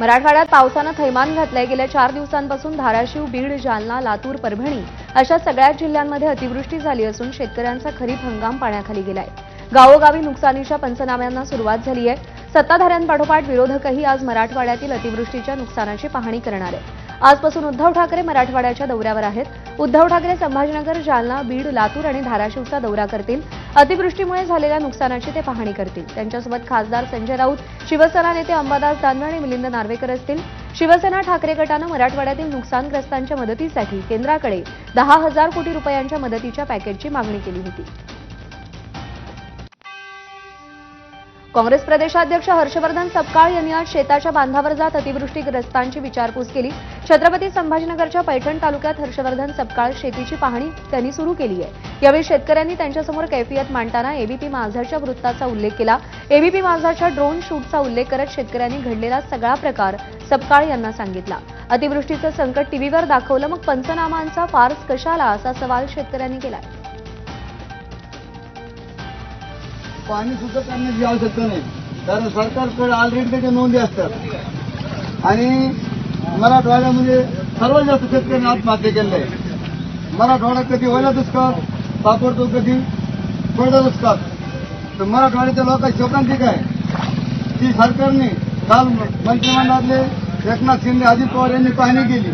मराठवाड्यात पावसानं थैमान घातलंय. गेल्या चार दिवसांपासून धाराशिव बीड जालना लातूर परभणी अशा सगळ्याच जिल्ह्यांमध्ये अतिवृष्टी झाली असून शेतकऱ्यांचा खरीप हंगाम पाण्याखाली गेलाय. गावोगावी नुकसानीच्या पंचनाम्यांना सुरुवात झाली आहे. सत्ताधाऱ्यांपाठोपाठ विरोधकही आज मराठवाड्यातील अतिवृष्टीच्या नुकसानाची पाहणी करणार आहेत. आजपासून उद्धव ठाकरे मराठवाड्याच्या दौऱ्यावर आहेत. उद्धव ठाकरे संभाजीनगर जालना बीड लातूर आणि धाराशिवचा दौरा करतील. अतिवृष्टीमुळे झालेल्या नुकसानाची ते पाहणी करतील. त्यांच्यासोबत खासदार संजय राऊत शिवसेना नेते अंबादास दानवे आणि मिलिंद नार्वेकर असतील. शिवसेना ठाकरे गटानं मराठवाड्यातील नुकसानग्रस्तांच्या मदतीसाठी केंद्राकडे दहा हजार कोटी रुपयांच्या मदतीच्या पॅकेजची मागणी केली होती. काँग्रेस प्रदेशाध्यक्ष हर्षवर्धन सपकाळ यांनी आज शेताच्या बांधावर जात अतिवृष्टीग्रस्तांची विचारपूस केली. छत्रपती संभाजीनगरच्या पैठण तालुक्यात हर्षवर्धन सपकाळ शेतीची पाहणी त्यांनी सुरू केली आहे. यावेळी शेतकऱ्यांनी त्यांच्यासमोर कैफियत मांडताना एबीपी माझाच्या वृत्ताचा उल्लेख केला. एबीपी माझाच्या ड्रोन शूटचा उल्लेख करत शेतकऱ्यांनी घडलेला सगळा प्रकार सपकाळ यांना सांगितला. अतिवृष्टीचं संकट टीव्हीवर दाखवलं मग पंचनामांचा फार्स कशाला असा सवाल शेतकऱ्यांनी केलाय? पाणी सुद्धा करण्याची आवश्यकता नाही. कारण सरकारकडे ऑलरेडी त्याच्या नोंदी असतात. आणि मराठवाड्यामध्ये सर्वात जास्त शेतकऱ्यांनी आत्महत्या केलेलं आहे. मराठवाडा कधी ओला दुष्काळ सापडतो कधी? पडला दुष्काळ तर मराठवाड्याच्या लोकांची शोकांतिक आहे की सरकारने काल मंत्रिमंडळातले एकनाथ शिंदे अजित पवार यांनी पाहणी केली.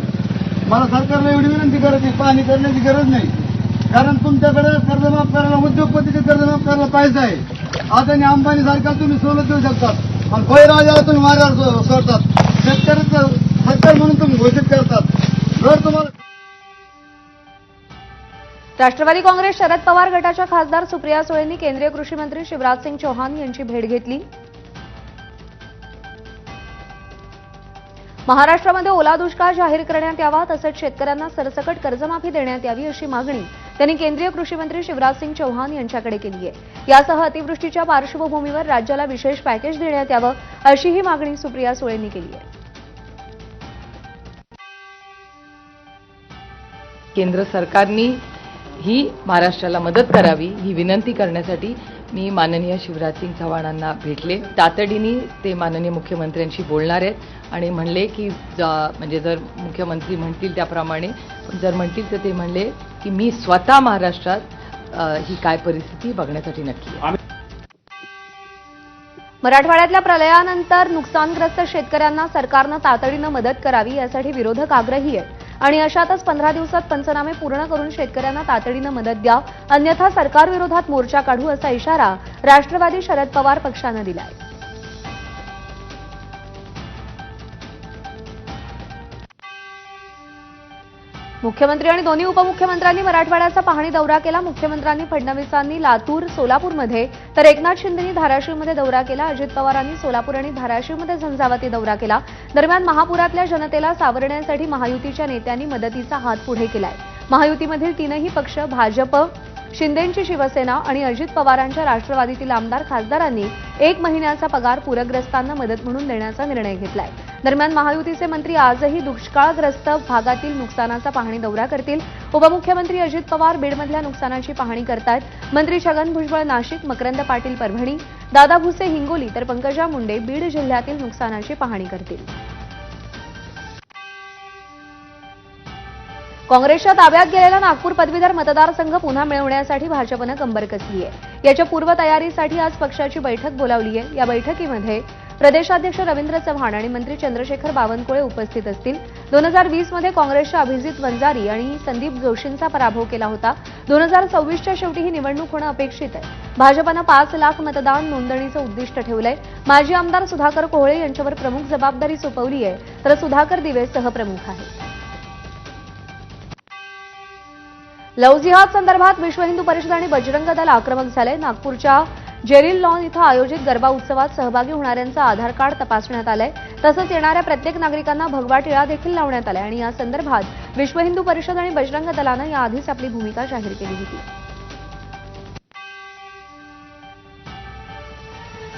मला सरकारला एवढी विनंती करायची पाहणी करण्याची गरज नाही. कारण तुमच्याकडे कर्जमाफ करायला उद्योगपतीचे कर्जमाफ करायला पाहिजे आहे. अदानी अंबानी सारखा तुम्ही सवलत देऊ शकतात. आणि बळीराजाला तुम्ही मार्गावर सोडतात. शेतकऱ्याचं सरकार म्हणून तुम्ही घोषित करतात. जर तुम्हाला राष्ट्रवादी काँग्रेस शरद पवार गटाच्या खासदार सुप्रिया सुळेंनी केंद्रीय कृषी मंत्री शिवराज सिंग चौहान यांची भेट घेतली. महाराष्ट्रामध्ये ओला दुष्काळ जाहीर करण्यात यावा तसंच शेतकऱ्यांना सरसकट कर्जमाफी देण्यात यावी अशी मागणी त्यांनी केंद्रीय कृषी मंत्री शिवराज सिंग चौहान यांच्याकडे केली आहे. यासह अतिवृष्टीच्या पार्श्वभूमीवर राज्याला विशेष पॅकेज देण्यात यावं अशीही मागणी सुप्रिया सुळेंनी केली आहे. केंद्र सरकारनी ही महाराष्ट्राला मदत करावी ही विनंती करण्यासाठी मी माननीय शिवराज सिंग चव्हाणांना भेटले. तातडीने ते माननीय मुख्यमंत्र्यांशी बोलणार आहेत आणि म्हणले की म्हणजे जर मुख्यमंत्री म्हणतील त्याप्रमाणे जर म्हणतील तर ते म्हणले की मी स्वतः महाराष्ट्रात ही काय परिस्थिती बघण्यासाठी नक्की मराठवाड्यातल्या प्रलयानंतर नुकसानग्रस्त शेतकऱ्यांना सरकारनं तातडीनं मदत करावी यासाठी विरोधक आग्रही आहेत. आणि अशातच पंधरा दिवसात पंचनामे पूर्ण करून शेतकऱ्यांना तातडीनं मदत द्या. अन्यथा सरकारविरोधात मोर्चा काढू असा इशारा राष्ट्रवादी शरद पवार पक्षानं दिलाय. मुख्यमंत्री आणि दोन्ही उपमुख्यमंत्र्यांनी मराठवाड्याचा पाहणी दौरा केला. मुख्यमंत्र्यांनी फडणवीसांनी लातूर सोलापूरमध्ये तर एकनाथ शिंदेनी धाराशिवमध्ये दौरा केला. अजित पवारांनी सोलापूर आणि धाराशिवमध्ये झंझावाती दौरा केला. दरम्यान महापुरातल्या जनतेला सावरण्यासाठी महायुतीच्या नेत्यांनी मदतीचा हात पुढे केलाय. महायुतीमधील तीनही पक्ष भाजप शिंदेंची शिवसेना आणि अजित पवारांच्या राष्ट्रवादीतील आमदार खासदारांनी एक महिन्याचा पगार पूरग्रस्तांना मदत म्हणून देण्याचा निर्णय घेतलाय. दरम्यान महायुतीचे मंत्री आजही दुष्काळग्रस्त भागातील नुकसानाचा पाहणी दौरा करतील. उपमुख्यमंत्री अजित पवार बीडमधल्या नुकसानाची पाहणी करतायत. मंत्री छगन भुजबळ नाशिक मकरंद पाटील परभणी दादा भुसे हिंगोली तर पंकजा मुंडे बीड जिल्ह्यातील नुकसानाची पाहणी करतील. काँग्रेसच्या ताब्यात गेलेला नागपूर पदवीधर मतदारसंघ पुन्हा मिळवण्यासाठी भाजपनं कंबर कसली आहे? याच्या पूर्वतयारीसाठी आज पक्षाची बैठक बोलावली आहे. या बैठकीमध्ये प्रदेशाध्यक्ष रवींद्र चव्हाण आणि मंत्री चंद्रशेखर बावनकुळे उपस्थित असतील. दोन हजार वीसमध्ये काँग्रेसच्या अभिजित वंजारी आणि संदीप जोशींचा पराभव केला होता. दोन हजार सव्वीसच्या शेवटी ही निवडणूक होणं अपेक्षित आहे. भाजपनं पाच लाख मतदान नोंदणीचं उद्दिष्ट ठेवलंय. माजी आमदार सुधाकर कोहळे यांच्यावर प्रमुख जबाबदारी सोपवली आहे. तर सुधाकर दिवे सहप्रमुख आहेत लव जिहाद संदर्भात विश्व हिंदू परिषद आणि बजरंग दल आक्रमक झाले. नागपूरच्या जेरिल लॉन इथं आयोजित गरबा उत्सवात सहभागी होणाऱ्यांचं आधार कार्ड तपासण्यात आलंय. तसंच येणाऱ्या प्रत्येक नागरिकांना भगवा टिळा देखील लावण्यात आलाय आणि या संदर्भात विश्व हिंदू परिषद आणि बजरंग दलानं याआधीच आपली भूमिका जाहीर केली होती.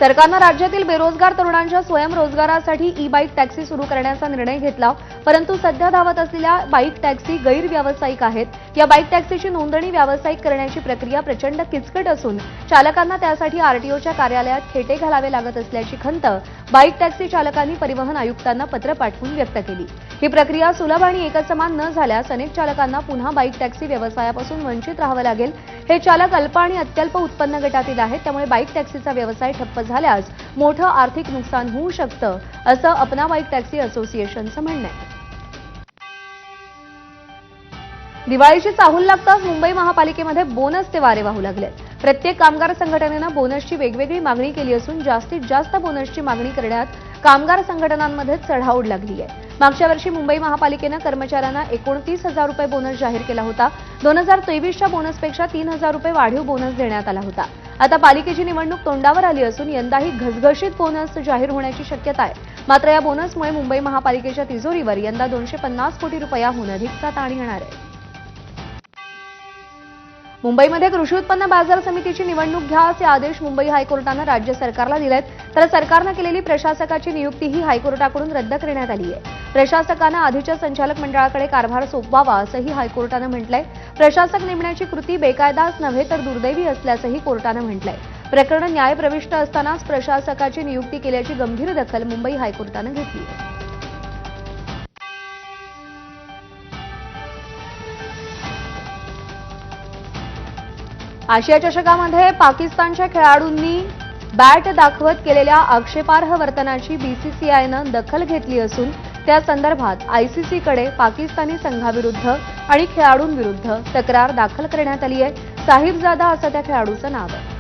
सरकारनं राज्यातील बेरोजगार तरुणांच्या स्वयंरोजगारासाठी ई बाईक टॅक्सी सुरू करण्याचा निर्णय घेतला. परंतु सध्या धावत असलेल्या बाईक टॅक्सी गैरव्यावसायिक आहेत. या बाईक टॅक्सीची नोंदणी व्यावसायिक करण्याची प्रक्रिया प्रचंड किचकट असून चालकांना त्यासाठी आरटीओच्या कार्यालयात खेटे घालावे लागत असल्याची खंत बाईक टॅक्सी चालकांनी परिवहन आयुक्तांना पत्र पाठवून व्यक्त केली. ही प्रक्रिया सुलभ आणि एकसमान न झाल्यास अनेक चालकांना पुन्हा बाईक टॅक्सी व्यवसायापासून वंचित राहावं लागेल. हे चालक अल्प आणि अत्यल्प उत्पन्न गटातील आहेत त्यामुळे बाईक टॅक्सीचा व्यवसाय ठप्प झाल्यास मोठं आर्थिक नुकसान होऊ शकतं असं अपना बाईक टॅक्सी असोसिएशनचं म्हणणं आहे. दिवाळीची चाहूल लागताच मुंबई महापालिकेमध्ये बोनसचे वारे वाहू लागले प्रत्येक कामगार संघटनेनं बोनसची वेगवेगळी मागणी केली असून जास्तीत जास्त बोनसची मागणी करण्यात कामगार संघटनांमध्ये चढाओढ लागली आहे. मागच्या वर्षी मुंबई महापालिकेनं कर्मचाऱ्यांना एकोणतीस हजार रुपये बोनस जाहीर केला होता. दोन हजार तेवीसच्या बोनसपेक्षा तीन हजार रुपये वाढीव बोनस देण्यात आला होता. आता पालिकेची निवडणूक तोंडावर आली असून यंदाही घसघशीत बोनस जाहीर होण्याची शक्यता आहे. मात्र या बोनसमुळे मुंबई महापालिकेच्या तिजोरीवर यंदा दोनशे पन्नास कोटी रुपयाहून अधिकचा ताण येणार आहे. मुंबईमध्ये कृषी उत्पन्न बाजार समितीची निवडणूक घ्या असे आदेश मुंबई हायकोर्टानं राज्य सरकारला दिलेत. तर सरकारनं केलेली प्रशासकाची नियुक्तीही हायकोर्टाकडून रद्द करण्यात आली आहे. प्रशासकानं आधीच्या संचालक मंडळाकडे कारभार सोपवावा असंही हायकोर्टानं म्हटलंय. प्रशासक नेमण्याची कृती बेकायदाच नव्हे तर दुर्दैवी असल्याचंही कोर्टानं म्हटलंय. प्रकरण न्यायप्रविष्ट असतानाच प्रशासकाची नियुक्ती केल्याची गंभीर दखल मुंबई हायकोर्टानं घेतली आहे. आशिया चषकामध्ये पाकिस्तानच्या खेळाडूंनी बॅट दाखवत केलेल्या आक्षेपार्ह वर्तनाची बीसीसीआयनं दखल घेतली असून त्या संदर्भात आयसीसीकडे पाकिस्तानी संघाविरुद्ध आणि खेळाडूंविरुद्ध तक्रार दाखल करण्यात आली आहे साहिबजादा असं त्या खेळाडूचं नाव आहे.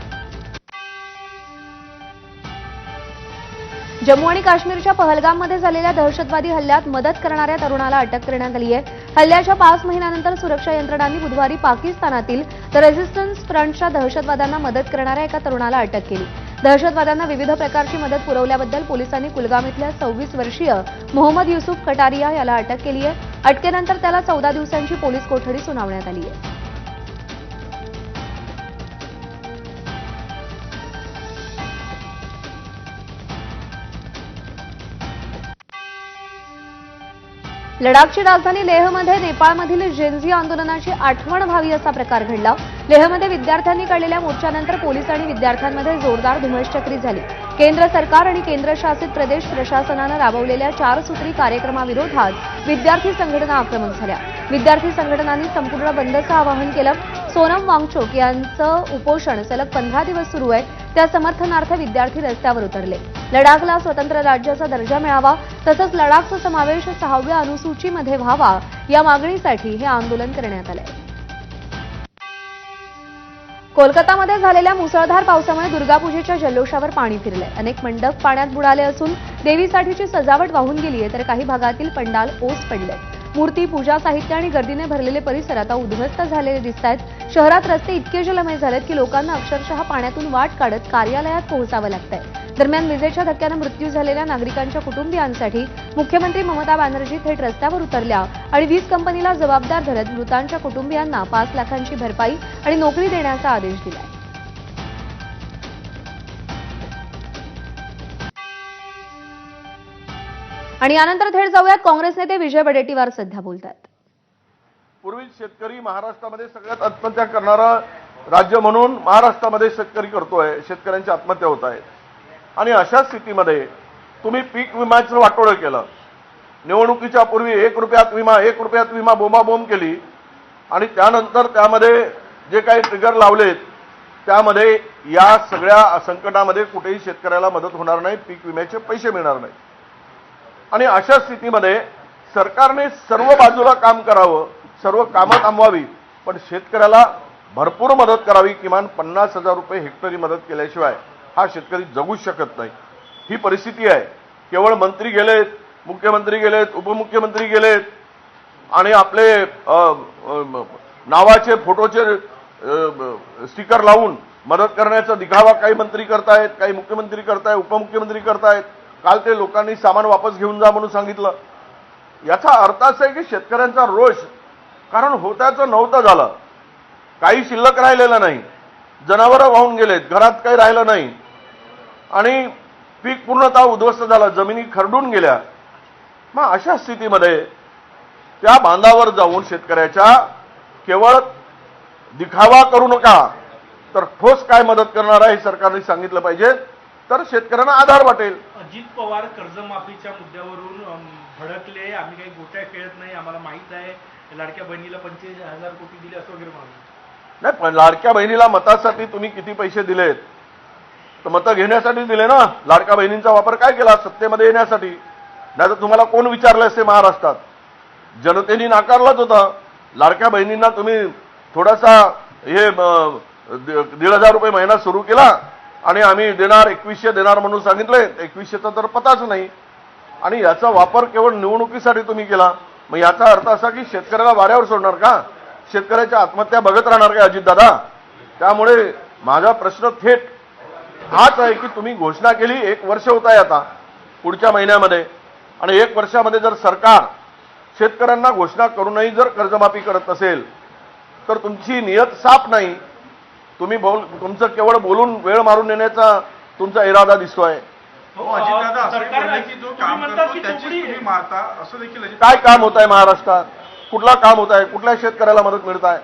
जम्मू आणि काश्मीरच्या पहलगाममध्ये झालेल्या दहशतवादी हल्ल्यात मदत करणाऱ्या तरुणाला अटक करण्यात आली आहे. हल्ल्याच्या पाच महिन्यानंतर सुरक्षा यंत्रणांनी बुधवारी पाकिस्तानातील द रेझिस्टन्स फ्रंटच्या दहशतवाद्यांना मदत करणाऱ्या एका तरुणाला अटक केली. दहशतवाद्यांना विविध प्रकारची मदत पुरवल्याबद्दल पोलिसांनी कुलगाम इथल्या सव्वीस वर्षीय मोहम्मद युसुफ कटारिया याला अटक केली आहे. अटकेनंतर त्याला चौदा दिवसांची पोलीस कोठडी सुनावण्यात आली आहे. लडाखची राजधानी लेहमध्ये नेपाळमधील जेन्झी आंदोलनाची आठवण व्हावी असा प्रकार घडला. लेहमध्ये विद्यार्थ्यांनी काढलेल्या मोर्चानंतर पोलीस आणि विद्यार्थ्यांमध्ये जोरदार धुमश्चक्री झाली. केंद्र सरकार आणि केंद्रशासित प्रदेश प्रशासनानं राबवलेल्या चार सूत्री कार्यक्रमाविरोधात विद्यार्थी संघटना आक्रमक झाल्या. विद्यार्थी संघटनांनी संपूर्ण बंदचं आवाहन केलं. सोनम वांगचोक यांचं उपोषण सलग पंधरा दिवस सुरू आहे त्या समर्थनार्थ विद्यार्थी रस्त्यावर उतरले. लडाखला स्वतंत्र राज्याचा दर्जा मिळावा तसंच लडाखचा समावेश सहाव्या अनुसूचीमध्ये व्हावा या मागणीसाठी हे आंदोलन करण्यात आलंय. कोलकातामध्ये झालेल्या मुसळधार पावसामुळे दुर्गापूजेच्या जल्लोषावर पाणी फिरले अनेक मंडप पाण्यात बुडाले असून देवीसाठीची सजावट वाहून गेली आहे तर काही भागातील पंडाल ओस पडले मूर्ती पूजा साहित्य आणि गर्दीने भरलेले परिसर आता उद्ध्वस्त झालेले दिसत आहेत शहरात रस्ते इतके जलमय झालेत की लोकांना अक्षरशः पाण्यातून वाट काढत कार्यालयात पोहोचावं लागतंय. दरम्यान विजेच्या धक्क्यानं मृत्यू झालेल्या नागरिकांच्या कुटुंबियांसाठी मुख्यमंत्री ममता बॅनर्जी थेट रस्त्यावर उतरल्या आणि वीज कंपनीला जबाबदार धरत मृतांच्या कुटुंबियांना पाच लाखांची भरपाई आणि नोकरी देण्याचा आदेश दिलाय. आणि यानंतर थेट जाऊयात. काँग्रेस नेते विजय वडेट्टीवार सध्या बोलतात पूर्वी शेतकरी महाराष्ट्रामध्ये सगळ्यात आत्महत्या करणारा राज्य म्हणून महाराष्ट्रामध्ये शेतकरी करतोय शेतकऱ्यांची आत्महत्या होत आहेत आणि अशा स्थितीमध्ये तुम्ही पीक विम्याचं वाटोळं केलं. निवडणुकीच्या पूर्वी एक रुपयात विमा एक रुपयात विमा बोंबाबोंब केली. आणि त्यानंतर त्यामध्ये जे काही ट्रिगर लावलेत त्यामध्ये या सगळ्या संकटामध्ये कुठेही शेतकऱ्याला मदत होणार नाही पीक विम्याचे पैसे मिळणार नाही. आणि अशा स्थितीमध्ये सरकारने सर्व बाजूला काम करावं सर्व कामं थांबवावी पण शेतकऱ्याला भरपूर मदत करावी किमान पन्नास हजार रुपये हेक्टरी मदत केल्याशिवाय हा शेतकरी जगूच शकत नाही. ही परिस्थिती आहे. केवळ मंत्री गेलेत मुख्यमंत्री गेलेत उपमुख्यमंत्री गेलेत आणि आपले नावाचे फोटोचे स्टिकर लावून मदत करण्याचा दिखावा काही मंत्री करतायत काही मुख्यमंत्री करतायत उपमुख्यमंत्री करतायत. काल ते लोकांनी सामान वापस घेऊन जा म्हणून सांगितलं. याचा अर्थ असा आहे की शेतकऱ्यांचा रोष कारण होत्याचं नव्हतं झालं. काही शिल्लक राहिलेलं नाही. जनावरं वाहून गेलेत घरात काही राहिलं नाही. आणि पीक पूर्णतः उद्ध्वस्त झालं जमिनी खरडून गेल्या. मग अशा स्थितीमध्ये त्या बांधावर जाऊन शेतकऱ्याच्या केवळ दिखावा करू नका तर ठोस काय मदत करणार आहे हे सरकारने सांगितलं पाहिजे. तर शेतकऱ्यांना आधार वाटेल. अजित पवार कर्जमाफीच्या मुद्द्यावरून भडकले. आम्ही काही गोट्या खेळत नाही आम्हाला माहीत आहे. लाडक्या बहिणीला पंचवीस हजार कोटी दिले असं वगैरे म्हणून नाही पण लाडक्या बहिणीला मतासाठी तुम्ही किती पैसे दिलेत? तर मतं घेण्यासाठी दिले ना. लाडक्या बहिणींचा वापर काय केला? सत्तेमध्ये येण्यासाठी. नाही तर तुम्हाला कोण विचारलं असते महाराष्ट्रात? जनतेने नाकारलाच होता. लाडक्या बहिणींना तुम्ही थोडासा हे दीड हजार रुपये महिना सुरू केला. आणि आम्ही देणार एकवीसशे देणार म्हणून सांगितले. एकवीसशेचा तर पताच नाही. आणि याचा वापर केवळ निवडणुकीसाठी तुम्ही केला. मग याचा अर्थ असा की शेतकऱ्याला वाऱ्यावर सोडणार का? शेतकऱ्याच्या आत्महत्या बघत राहणार का अजितदादा त्यामुळे माझा प्रश्न थेट हाच आहे की तुम्ही घोषणा केली एक वर्ष होत आहे आता पुढच्या महिन्यामध्ये. आणि एक वर्षामध्ये जर सरकार शेतकऱ्यांना घोषणा करूनही जर कर्जमाफी करत नसेल तर तुमची नियत साफ नाही. तुम्ही बोल तुमचं केवळ बोलून वेळ मारून नेण्याचा तुमचा इरादा दिसतोय. हो अजितदादा असं सरकार- बोलले की जो तुम्ही काम म्हणता करतो की त्याचीच चोपडी- तुम्ही मारता असं देखील अजित काय काम होत आहे महाराष्ट्रात? कुठला काम होत आहे कुठल्या शेतकऱ्याला मदत मिळत आहे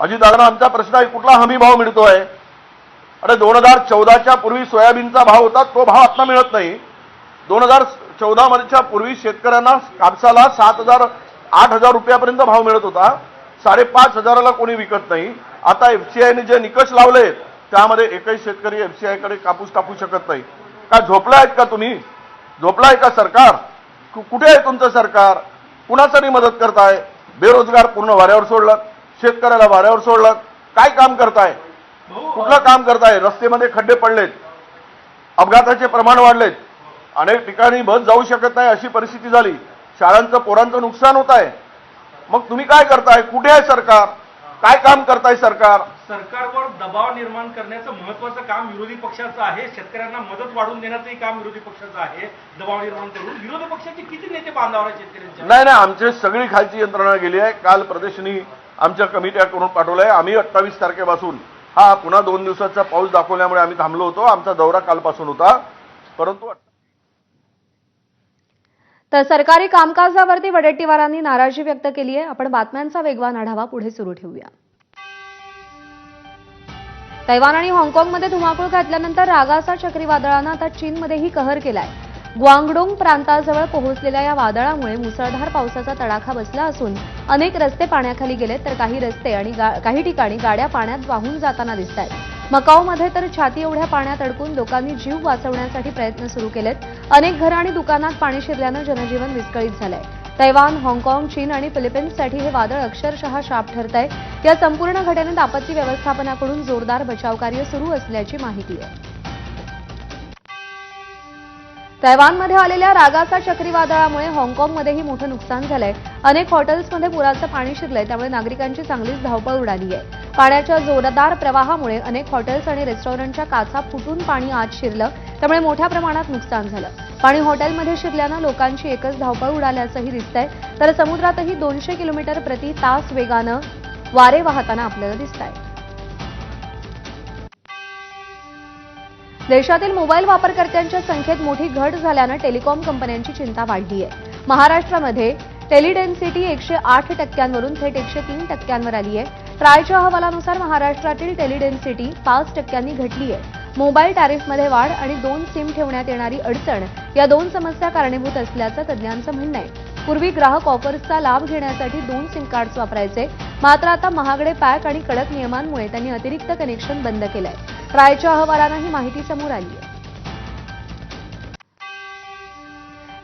अजितदादा आमचा प्रश्न आहे कुठला हमी भाव मिळतोय? अरे दोन हजार चौदाच्या पूर्वी सोयाबीनचा भाव होता तो भाव आता मिळत नाही. दोन हजार चौदा मध्येच्या पूर्वी शेतकऱ्यांना कापसाला सात हजार आठ हजार रुपयापर्यंत भाव मिळत होता. साडेपाच हजाराला कोणी विकत नाही. आता एफसीआयने जे निकष लावले त्यामध्ये एकही शेतकरी एफसीआयकडे कापूस टाकू शकत नाही. का झोपला आहेत का तुम्ही? झोपला आहे का सरकार? कुठे आहे तुमचं सरकार? कुणासाठी मदत करताय? बेरोजगार पूर्ण वाऱ्यावर सोडलं शेतकऱ्याला वाऱ्यावर सोडलं काय काम करताय? कुठलं काम करताय? रस्तेमध्ये खड्डे पडलेत अपघाताचे प्रमाण वाढलेत अनेक ठिकाणी बस जाऊ शकत नाही अशी परिस्थिती झाली. शाळांचं पोरांचं नुकसान होत आहे. मग तुम्ही काय करताय? कुठे आहे सरकार? काय काम करताय सरकार? सरकारवर दबाव निर्माण करण्याचं महत्वाचं काम विरोधी पक्षाचं आहे. शेतकऱ्यांना मदत वाढवून देण्याचंही काम विरोधी पक्षाचं आहे. दबाव निर्माण करून विरोधी पक्षाचे किती नेते बांधावर आहेत शेतकऱ्यांच्या? नाही नाही आमची सगळी खालची यंत्रणा गेली आहे. काल प्रदेशनी आमच्या कमिट्या करून पाठवलंय. आम्ही अठ्ठावीस तारखेपासून हा पुन्हा दोन दिवसाचा पाऊस दाखवल्यामुळे आम्ही थांबलो होतो. आमचा दौरा कालपासून होता. परंतु तर सरकारी कामकाजावरती वडेट्टीवारांनी नाराजी व्यक्त केली आहे. आपण बातम्यांचा वेगवान आढावा पुढे सुरू ठेवूया. तैवान आणि हाँगकाँगमध्ये धुमाकूळ घातल्यानंतर रागासा चक्रीवादळानं आता चीनमध्येही कहर केलाय. ग्वांगडोंग प्रांताजवळ पोहोचलेल्या या वादळामुळे मुसळधार पावसाचा तडाखा बसला असून अनेक रस्ते पाण्याखाली गेलेत तर काही रस्ते आणि काही ठिकाणी गाड्या पाण्यात वाहून जाताना दिसत आहेत मकाऊमध्ये तर छाती एवढ्या पाण्यात अडकून लोकांनी जीव वाचवण्यासाठी प्रयत्न सुरू केलेत. अनेक घरं आणि दुकानात पाणी शिरल्यानं जनजीवन विस्कळीत झालंय. तैवान हाँगकाँग चीन आणि फिलिपिन्ससाठी हे वादळ अक्षरशः शाप ठरत आहे या संपूर्ण घटनेत आपत्ती व्यवस्थापनाकडून जोरदार बचावकार्य सुरू असल्याची माहिती आहे. तैवानमध्ये आलेल्या रागासा चक्रीवादळामुळे हाँगकाँगमध्येही मोठं नुकसान झालंय. अनेक हॉटेल्समध्ये पुराचं पाणी शिरलंय त्यामुळे नागरिकांची चांगलीच धावपळ उडाली आहे. पाण्याच्या जोरदार प्रवाहामुळे अनेक हॉटेल्स आणि रेस्टॉरंटच्या काचा फुटून पाणी आत शिरलं त्यामुळे मोठ्या प्रमाणात नुकसान झालं. पाणी हॉटेलमध्ये शिरल्यानं लोकांची एकच धावपळ उडाल्याचंही दिसतंय. तर समुद्रातही दोनशे किलोमीटर प्रति तास वेगानं वारे वाहताना आपल्याला दिसत आहे देशातील मोबाईल वापरकर्त्यांच्या संख्येत मोठी घट झाल्यानं टेलिकॉम कंपन्यांची चिंता वाढली आहे. महाराष्ट्रामध्ये टेलिडेन्सिटी एकशे आठ टक्क्यांवरून थेट एकशे तीन टक्क्यांवर आली आहे. ट्रायच्या अहवालानुसार महाराष्ट्रातील टेलिडेन्सिटी पाच टक्क्यांनी घटली आहे. मोबाईल टॅरिफमध्ये वाढ आणि दोन सिम ठेवण्यात येणारी अडचण या दोन समस्या कारणीभूत असल्याचं तज्ज्ञांचं म्हणणं आहे. पूर्वी ग्राहक ऑफर्सचा लाभ घेण्यासाठी दोन सिम कार्ड्स वापरायचे. मात्र आता महागडे पॅक आणि कडक नियमांमुळे त्यांनी अतिरिक्त कनेक्शन बंद केलंय. ट्रायच्या अहवालानं ही माहिती समोर आली आहे.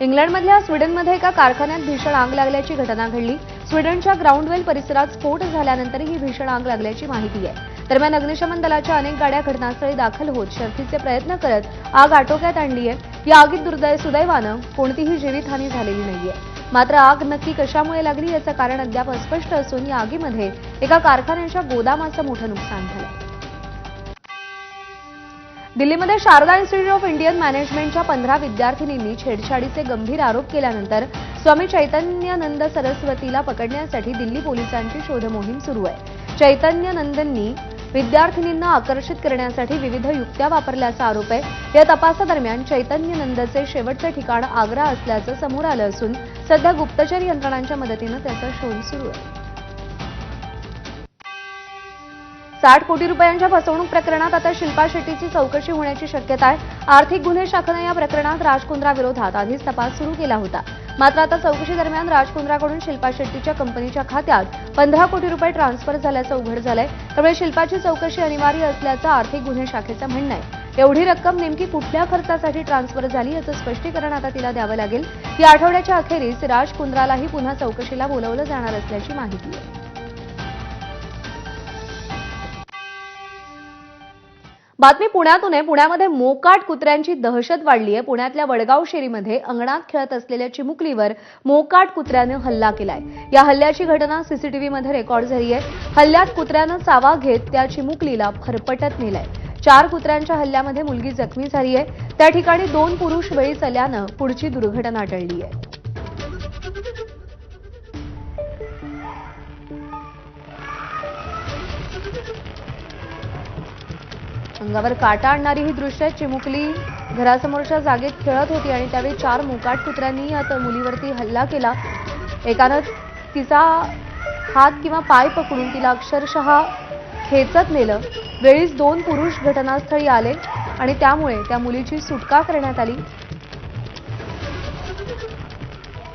इंग्लंडमधल्या स्वीडनमध्ये एका कारखान्यात भीषण आग लागल्याची घटना घडली. स्वीडनच्या ग्राउंडवेल परिसरात स्फोट झाल्यानंतर ही भीषण आग लागल्याची माहिती आहे. दरम्यान अग्निशमन दलाच्या अनेक गाड्या घटनास्थळी दाखल होत शर्थीचे प्रयत्न करत आग आटोक्यात आणली आहे. या आगीत दुर्दैव सुदैवानं कोणतीही जीवितहानी झालेली नाहीये. मात्र आग नक्की कशामुळे लागली याचं कारण अद्याप अस्पष्ट असून या आगीमध्ये एका कारखान्याच्या गोदामाचं मोठं नुकसान झालं दिल्लीमध्ये शारदा इन्स्टिट्यूट ऑफ इंडियन मॅनेजमेंटच्या पंधरा विद्यार्थिनींनी छेडछाडीचे गंभीर आरोप केल्यानंतर स्वामी चैतन्यानंद सरस्वतीला पकडण्यासाठी दिल्ली पोलिसांची शोधमोहीम सुरू आहे. चैतन्यानंदंनी विद्यार्थिनींना आकर्षित करण्यासाठी विविध युक्त्या वापरल्याचा आरोप आहे. या तपासादरम्यान चैतन्य नंदचे शेवटचे ठिकाण आग्रा असल्याचं समोर आलं असून सध्या गुप्तचर यंत्रणांच्या मदतीनं त्याचा शोध सुरू आहे. साठ कोटी रुपयांच्या फसवणूक प्रकरणात आता शिल्पा शेट्टीची चौकशी होण्याची शक्यता आहे. आर्थिक गुन्हे शाखेनं या प्रकरणात राजकुंद्रा विरोधात आधीच तपास सुरू केला होता. मात्र आता चौकशी दरम्यान राजकुंद्राकडून शिल्पा शेट्टीच्या कंपनीच्या खात्यात पंधरा कोटी रुपये ट्रान्सफर झाल्याचं उघड झालंय. त्यामुळे शिल्पाची चौकशी अनिवार्य असल्याचं आर्थिक गुन्हे शाखेचं म्हणणं आहे. एवढी रक्कम नेमकी कुठल्या खर्चासाठी ट्रान्सफर झाली याचं स्पष्टीकरण आता तिला द्यावं लागेल. या आठवड्याच्या अखेरीस राज कुंद्रालाही पुन्हा चौकशीला बोलवलं जाणार असल्याची माहिती आहे. बातमी पुण्यातून आहे. पुण्यामध्ये मोकाट कुत्र्यांची दहशत वाढली आहे पुण्यातल्या वडगाव शेरीमध्ये अंगणात खेळत असलेल्या चिमुकलीवर मोकाट कुत्र्यानं हल्ला केलाय. या हल्ल्याची घटना सीसीटीव्हीमध्ये रेकॉर्ड झाली आहे. हल्ल्यात कुत्र्यानं चावा घेत त्या चिमुकलीला फरफटत नेलाय. चार कुत्र्यांच्या हल्ल्यामध्ये मुलगी जखमी झाली आहे त्या ठिकाणी दोन पुरुष वेळीच आल्यानं पुढची दुर्घटना टळली आहे अंगावर काटा आणणारी ही दृश्य चिमुकली घरासमोरच्या जागेत खेळत होती आणि त्यावेळी चार मोकाट कुत्र्यांनी या मुलीवरती हल्ला केला. एकानं तिचा हात किंवा पाय पकडून तिला अक्षरशः खेचत नेलं. वेळीच दोन पुरुष घटनास्थळी आले आणि त्यामुळे त्या मुलीची सुटका करण्यात आली.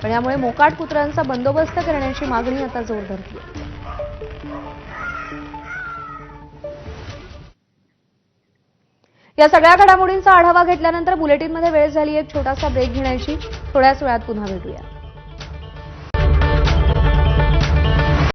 पण यामुळे मोकाट कुत्र्यांचा बंदोबस्त करण्याची मागणी आता जोर धरली या सगळ्या घडामोडींचा आढावा घेतल्यानंतर बुलेटिनमध्ये वेळ झाली एक छोटासा ब्रेक घेण्याची. थोड्याच वेळात पुन्हा भेटूया.